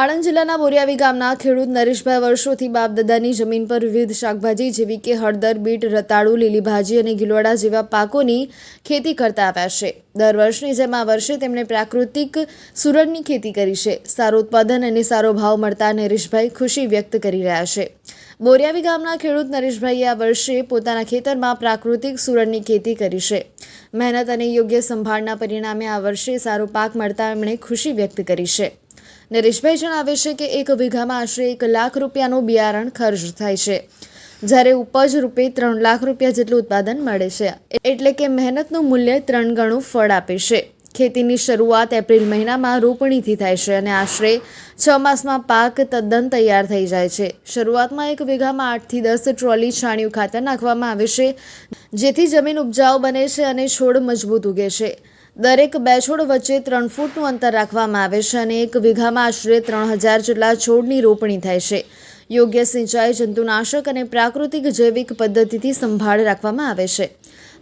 આણંદ જિલ્લાના બોરિયાવી ગામના ખેડૂત નરેશભાઈ વર્ષોથી બાપદાદાની જમીન પર વિવિધ શાકભાજી, જેવી કે હળદર, બીટ, રતાળુ લીલી ભાજી અને ગિલોડા જેવા પાકોની ખેતી કરતા આવ્યા છે. દર વર્ષની જેમ આ વર્ષે તેમણે પ્રાકૃતિક સુરણની ખેતી કરી છે. સારું ઉત્પાદન અને સારો ભાવ મળતા નરેશભાઈ ખુશી વ્યક્ત કરી રહ્યા છે. બોરિયાવી ગામના ખેડૂત નરેશભાઈએ આ વર્ષે પોતાના ખેતરમાં પ્રાકૃતિક સુરણની ખેતી કરી છે. મહેનત અને યોગ્ય સંભાળના પરિણામે આ વર્ષે સારો પાક મળતા એમણે ખુશી વ્યક્ત કરી છે. નરેશભાઈ જણાવે છે કે એક વીઘામાં આશરે એક લાખ રૂપિયાનું બિયારણ ખર્ચ થાય છે. જ્યારે ઉપજ રૂપે ત્રણ લાખ રૂપિયા જેટલું ઉત્પાદન મળે છે. એટલે કે મહેનતનું મૂલ્ય ત્રણ ગણું ફળ આપે છે. ખેતીની શરૂઆત એપ્રિલ મહિનામાં રોપણીથી થાય છે અને આશરે છ માસમાં પાક તદ્દન તૈયાર થઈ જાય છે. શરૂઆતમાં એક વીઘામાં આઠથી દસ ટ્રોલી છાણિયું ખાતર નાખવામાં આવે છે, જેથી જમીન ઉપજાઉ બને છે અને છોડ મજબૂત ઉગે છે. દરેક બે છોડ વચ્ચે ત્રણ ફૂટનું અંતર રાખવામાં આવે છે અને એક વીઘામાં આશરે ત્રણ હજાર જેટલા છોડની રોપણી થાય છે. યોગ્ય સિંચાઈ, જંતુનાશક અને પ્રાકૃતિક જૈવિક પદ્ધતિથી સંભાળ રાખવામાં આવે છે.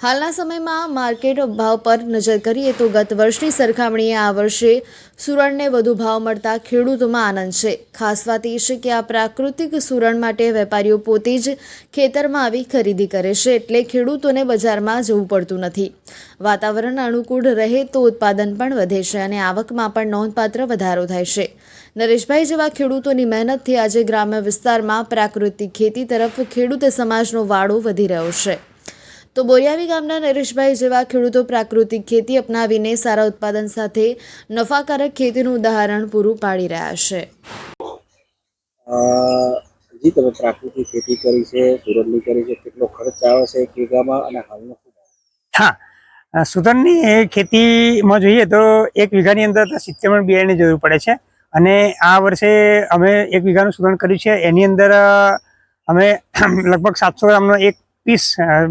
હાલના સમયમાં માર્કેટ ભાવ પર નજર કરીએ તો ગત વર્ષની સરખામણીએ આ વર્ષે સુરણને વધુ ભાવ મળતા ખેડૂતોમાં આનંદ છે. ખાસ વાત એ છે કે આ પ્રાકૃતિક સુરણ માટે વેપારીઓ પોતે જ ખેતરમાં આવી ખરીદી કરે છે એટલે ખેડૂતોને બજારમાં જવું પડતું નથી. વાતાવરણ અનુકૂળ રહે તો ઉત્પાદન પણ વધે છે અને આવકમાં પણ નોંધપાત્ર વધારો થાય છે. નરેશભાઈ જેવા ખેડૂતોની મહેનતથી આજે ગ્રામ્ય વિસ્તારમાં પ્રાકૃતિક ખેતી તરફ ખેડૂત સમાજનો વાળો વધી રહ્યો છે. તો બોરિયાવી ગામના નરેશભાઈ જેવા ખેડૂતો પ્રાકૃતિક ખેતી અપનાવીને સારા ઉત્પાદન સાથે નફાકારક ખેતીનું ઉદાહરણ પૂરું પાડી રહ્યા છે. જી તમે પ્રાકૃતિક ખેતી કરી છે સુરતની કરી છે કેટલો ખર્ચ આવે છે એક વીઘામાં અને હાલનો હા સુધરની ખેતીમાં જોઈએ તો એક વીઘાની અંદર સિત્તેર મણ બિયારણની જરૂર પડે છે અને આ વર્ષે અમે એક વીઘાનું સુગંધ કર્યું છે. એની અંદર અમે લગભગ સાતસો ગ્રામનો એક પીસ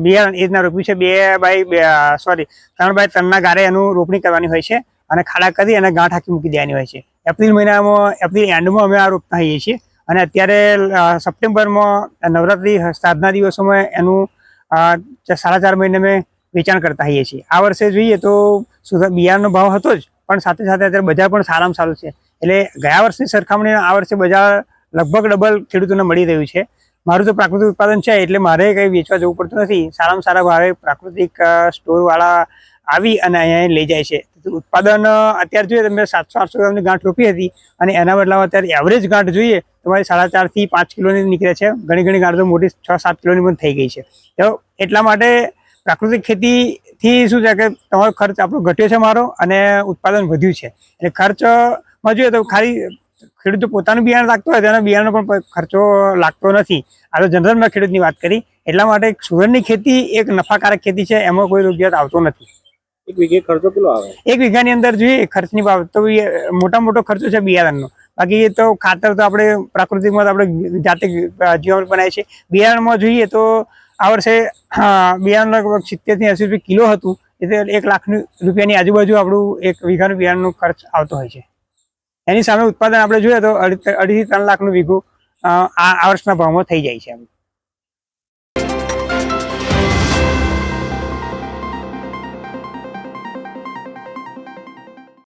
બિયારણ એ રીતના રોપ્યું છે. બે બાય સોરી ત્રણ બાય ત્રણના ગારે એનું રોપણી કરવાની હોય છે અને ખાડા કરી અને ગાંઠ આખી મૂકી દેવાની હોય છે. એપ્રિલ મહિનામાં, એપ્રિલ એન્ડમાં અમે આ રોપતા હોઈએ છીએ અને અત્યારે સપ્ટેમ્બરમાં નવરાત્રિ સાધના દિવસોમાં એનું સાડા ચાર મહિને અમે વેચાણ કરતા હોઈએ છીએ. આ વર્ષે જોઈએ તો બિયારણનો ભાવ હતો જ, પણ સાથે સાથે અત્યારે બજાર પણ સારામાં સારું છે. એટલે ગયા વર્ષની સરખામણીએ આ વર્ષે બજાર લગભગ ડબલ ખેડૂતોને મળી રહ્યું છે. મારું તો પ્રાકૃતિક ઉત્પાદન છે, એટલે મારે કંઈ વેચવા જવું પડતું નથી. સારામાં સારા ભાવે પ્રાકૃતિક સ્ટોરવાળા આવી અને અહીંયા લઈ જાય છે. ઉત્પાદન અત્યારે જોઈએ તો મેં સાતસો આઠસો ગ્રામની ગાંઠ રોપી હતી અને એના બદલામાં અત્યારે એવરેજ ગાંઠ જોઈએ તો મારી સાડા ચારથી પાંચ કિલોની નીકળે છે. ઘણી ઘણી ગાંઠ તો મોટી છ સાત કિલોની પણ થઈ ગઈ છે. તો એટલા માટે પ્રાકૃતિક ખેતીથી શું છે કે તમારો ખર્ચ આપણો ઘટ્યો છે મારો અને ઉત્પાદન વધ્યું છે. એટલે ખર્ચમાં જોઈએ તો ખાલી ખેડૂતો પોતાનું બિયારણ રાખતો હોય તેના બિયારણનો પણ ખર્ચો લાગતો નથી. આ તો જનરલમાં ખેડૂતની વાત કરી. એટલા માટે સુગરની ખેતી એક નફાકારક ખેતી છે એમાં કોઈ રૂપિયા આવતો નથી. એક વીઘે ખર્ચો કેટલો આવે? એક વીઘાની અંદર જોઈએ ખર્ચની બાબત તો મોટા મોટો ખર્ચો છે બિયારણનો. બાકી એ તો ખાતર તો આપણે પ્રાકૃતિકમાં તો આપણે જાતે જીવન જીવામૃત બનાવીએ છીએ. બિયારણમાં જોઈએ તો આ વર્ષે બિયારણ લગભગ સિત્તેરથી એંસી રૂપિયા કિલો હતું. એટલે એક લાખ રૂપિયાની આજુબાજુ આપણું એક વીઘાનું બિયારણનો ખર્ચ આવતો હોય છે. એની સામે ઉત્પાદન આપણે જોઈએ તો અઢી અઢીથી ત્રણ લાખનું વીઘું આ વર્ષના ભાવમાં થઈ જાય છે એમ.